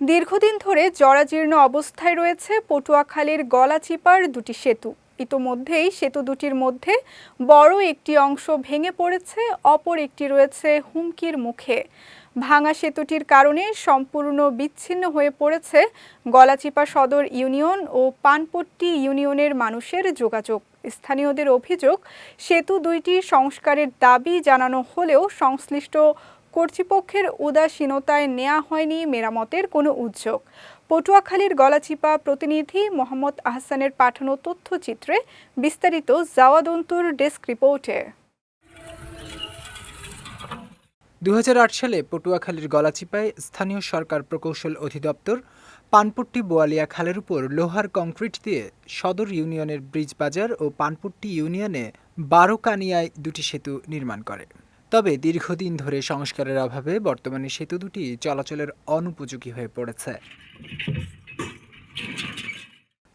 দীর্ঘদিন ধরে জরাজীর্ণ অবস্থায় রয়েছে পটুয়াখালীর গলাচিপার দুটি সেতু। ইতোমধ্যেই সেতু দুটির মধ্যে বড় একটি অংশ ভেঙে পড়েছে, অপর একটি রয়েছে হুমকির মুখে। ভাঙা সেতুটির কারণে সম্পূর্ণ বিচ্ছিন্ন হয়ে পড়েছে গলাচিপা সদর ইউনিয়ন ও পানপট্টি ইউনিয়নের মানুষের যোগাযোগ। স্থানীয়দের অভিযোগ, সেতু দুইটি সংস্কারের দাবি জানানো হলেও সংশ্লিষ্ট কর্তৃপক্ষের উদাসীনতায় নেওয়া হয়নি মেরামতের কোনো উদ্যোগ। পটুয়াখালীর গলাচিপা প্রতিনিধি মোহাম্মদ আহসানের পাঠানো তথ্যচিত্রে বিস্তারিত জাওয়াদন্তুর ডেস্ক রিপোর্টে। দু হাজার আট সালে পটুয়াখালীর গলাচিপায় স্থানীয় সরকার প্রকৌশল অধিদপ্তর পানপট্টি বোয়ালিয়া খালের উপর লোহার কংক্রিট দিয়ে সদর ইউনিয়নের ব্রিজ বাজার ও পানপট্টি ইউনিয়নে বারোকানিয়ায় দুটি সেতু নির্মাণ করে। তবে দীর্ঘদিন ধরে সংস্কারের অভাবে বর্তমানে সেতু দুটি চলাচলের অনুপযোগী হয়ে পড়েছে।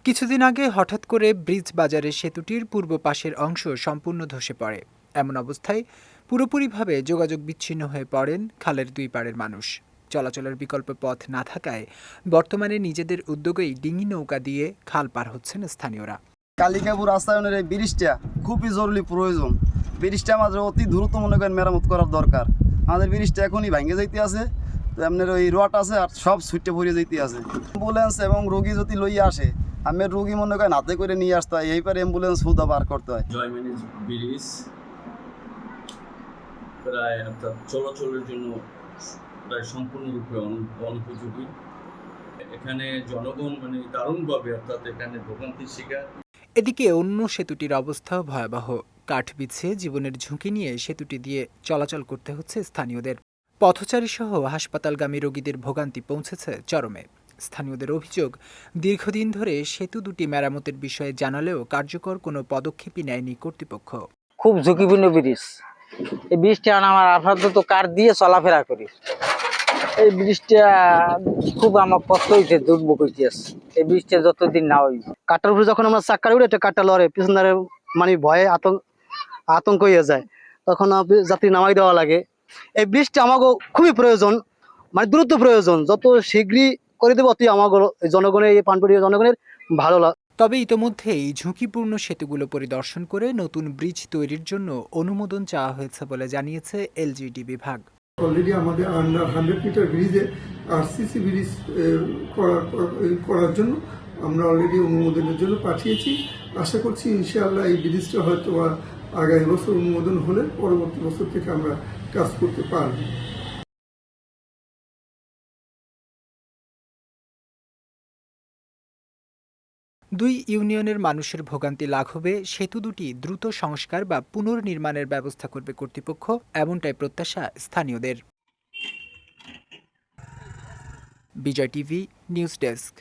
কিছুদিন আগে হঠাৎ করে ব্রিজ বাজারের সেতুটির পূর্ব পাশের অংশ সম্পূর্ণ ধসে পড়ে। এমন অবস্থায় পুরোপুরিভাবে যোগাযোগ বিচ্ছিন্ন হয়ে পড়েন খালের দুই পাড়ের মানুষ। চলাচলের বিকল্প পথ না থাকায় বর্তমানে নিজেদের উদ্যোগেই ডিঙি নৌকা দিয়ে খাল পার হচ্ছেন স্থানীয়রা। কালিকাপুর রাস্তায়নের এই ব্রিজটা খুবই জরুরি প্রয়োজন। ব্রিজটা আমাদের অতি দ্রুত মনে করেন মেরামত করার দরকার। আমাদের ব্রিজটা এখনই ভেঙে যাইতে আছে তো আপনার ওই রড আছে আর সব সুইটে ভরে যাইতে আছে। অ্যাম্বুলেন্স এবং রোগী যদি লইয়া আসে আমি রোগী মনে করেন হাতে করে নিয়ে আসতে হয় এইবার অ্যাম্বুলেন্স হুদা বার করতে হয়। ব্রিজ প্রায় অর্থাৎ চলাচলের জন্য প্রায় সম্পূর্ণরূপে অনুপযোগী। এখানে জনগণ মানে দারুণভাবে অর্থাৎ এখানে ভোগান্তির শিকার। এদিকে অন্য সেতুটির অবস্থাও ভয়াবহ। কাঠ বিছিয়ে জীবনের ঝুঁকি নিয়ে সেতুটি দিয়ে চলাচল করতে হচ্ছে স্থানীয়দের। পথচারী সহ হাসপাতালগামী রোগীদের ভোগান্তি পৌঁছেছে চরমে। স্থানীয়দের অভিযোগ, দীর্ঘদিন ধরে সেতু দুটি মেরামতের বিষয়ে জানালেও কার্যকর কোনো পদক্ষেপই নেয়নি কর্তৃপক্ষ। খুব ঝুঁকিপূর্ণ ব্রিজ। এই ব্রিজটা আমার আপাতত কার দিয়ে চলাফেরা করি। এই ব্রিজটা খুব আমার কষ্ট হয়েছে দুর্ভোগ হয়েছে এই ব্রিজটা যতদিন না হইব কাটার উপরে যখন আমরা চাক্কার উঠে একটা কাটটা লড়ে। পিছন ধারে মানে ভয়ে আতঙ্ক আতঙ্ক হয়ে যায়। তখন যাত্রী নামাই দেওয়া লাগে। এই ব্রিজটা আমাকে খুবই প্রয়োজন মানে দ্রুত প্রয়োজন। যত শীঘ্রই করে দেবো অতই আমাকে জনগণের এই পানপুরি জনগণের ভালো লাগে তবে ইতোমধ্যেই ঝুঁকিপূর্ণ সেতুগুলো পরিদর্শন করে নতুন ব্রিজ তৈরির জন্য অনুমোদন চাওয়া হয়েছে বলে জানিয়েছে এলজিডি বিভাগ। অলরেডি আমাদের আন্ডার হান্ড্রেড মিটার ব্রিজে আরসিসি ব্রিজ করার করার জন্য আমরা অলরেডি অনুমোদনের জন্য পাঠিয়েছি। আশা করছি ইনশাআল্লাহ এই ব্রিজটা হয়তো আগামী বছর অনুমোদন হলে পরবর্তী বছর থেকে আমরা কাজ করতে পারব। দুই ইউনিয়নের মানুষের ভোগান্তি লাঘবে, সেতু দুটি দ্রুত সংস্কার বা পুনর্নির্মাণের ব্যবস্থা করবে কর্তৃপক্ষ, এমনটাই প্রত্যাশা স্থানীয়দের। Bijoy TV, news desk.